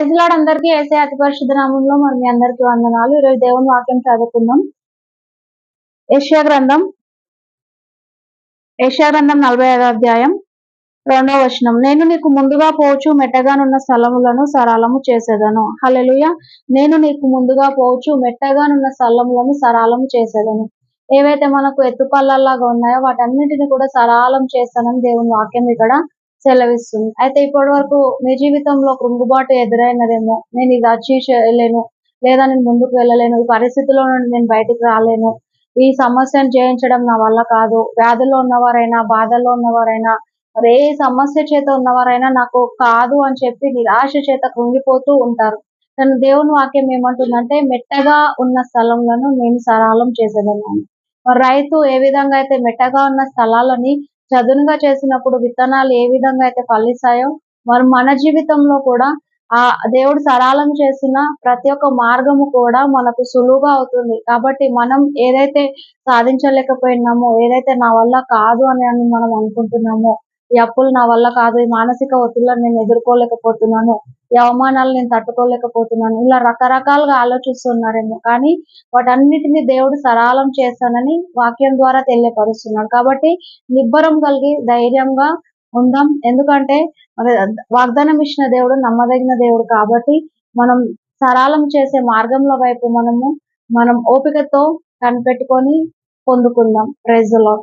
ప్రజలాడు అందరికీ వేసే అతి పరిశుద్ధ నామంలో మరి మీ అందరికీ వందనాలు. ఈరోజు దేవుని వాక్యం చదువుకుందాం. యెషయా గ్రంథం. యెషయా గ్రంథం నలభై ఐదో అధ్యాయం రెండవ వచనం. నేను నీకు ముందుగా పోవచ్చు మెట్టగానున్న స్థలములను సరళము చేసేదను. హలెలుయ నేను నీకు ముందుగా పోవచ్చు మెట్టగానున్న స్థలములను సరళము చేసేదను. ఏవైతే మనకు ఎత్తుపల్లలాగా ఉన్నాయో వాటన్నిటిని కూడా సరళం చేస్తానని దేవుని వాక్యం ఇక్కడ సెలవిస్తుంది. అయితే ఇప్పటి వరకు మీ జీవితంలో కృంగుబాటు ఎదురైనదేమో నేను ఇది అచీవ్ చేయలేను లేదా నేను ముందుకు వెళ్ళలేను ఈ పరిస్థితిలో నుండి నేను బయటికి రాలేను ఈ సమస్యను జయించడం నా వల్ల కాదు వ్యాధుల్లో ఉన్నవారైనా బాధల్లో ఉన్నవారైనా మరి ఏ సమస్య చేత ఉన్నవారైనా నాకు కాదు అని చెప్పి నిరాశ చేత కృంగిపోతూ ఉంటారు. తను దేవుని వాక్యం ఏమంటుందంటే మెట్టగా ఉన్న స్థలంలో నేను సరళం చేసేదన్నాను. రైతు ఏ విధంగా అయితే మెట్టగా ఉన్న స్థలాలని చదునుగా చేసినప్పుడు విత్తనాలు ఏ విధంగా అయితే ఫలిస్తాయో మరి మన జీవితంలో కూడా ఆ దేవుడు సరళం చేసిన ప్రతి ఒక్క మార్గము కూడా మనకు సులువుగా అవుతుంది. కాబట్టి మనం ఏదైతే సాధించలేకపోయినామో ఏదైతే నా వల్ల కాదు అని అని మనం అనుకుంటున్నామో ఈ అప్పులు నా వల్ల కాదు ఈ మానసిక ఒత్తిళ్ళను నేను ఎదుర్కోలేకపోతున్నాను ఈ అవమానాలు నేను తట్టుకోలేకపోతున్నాను. ఇలా రకరకాలుగా ఆలోచిస్తున్నారేమో. కానీ వాటన్నిటిని దేవుడు సరళం చేస్తానని వాక్యం ద్వారా తెలియపరుస్తున్నాడు. కాబట్టి నిబ్బరం కలిగి ధైర్యంగా ఉందాం. ఎందుకంటే వాగ్దానం ఇచ్చిన దేవుడు నమ్మదగిన దేవుడు కాబట్టి మనం సరళం చేసే మార్గంలో వైపు మనము మనం ఓపికతో కనిపెట్టుకొని పొందుకుందాం. ప్రైజ్లో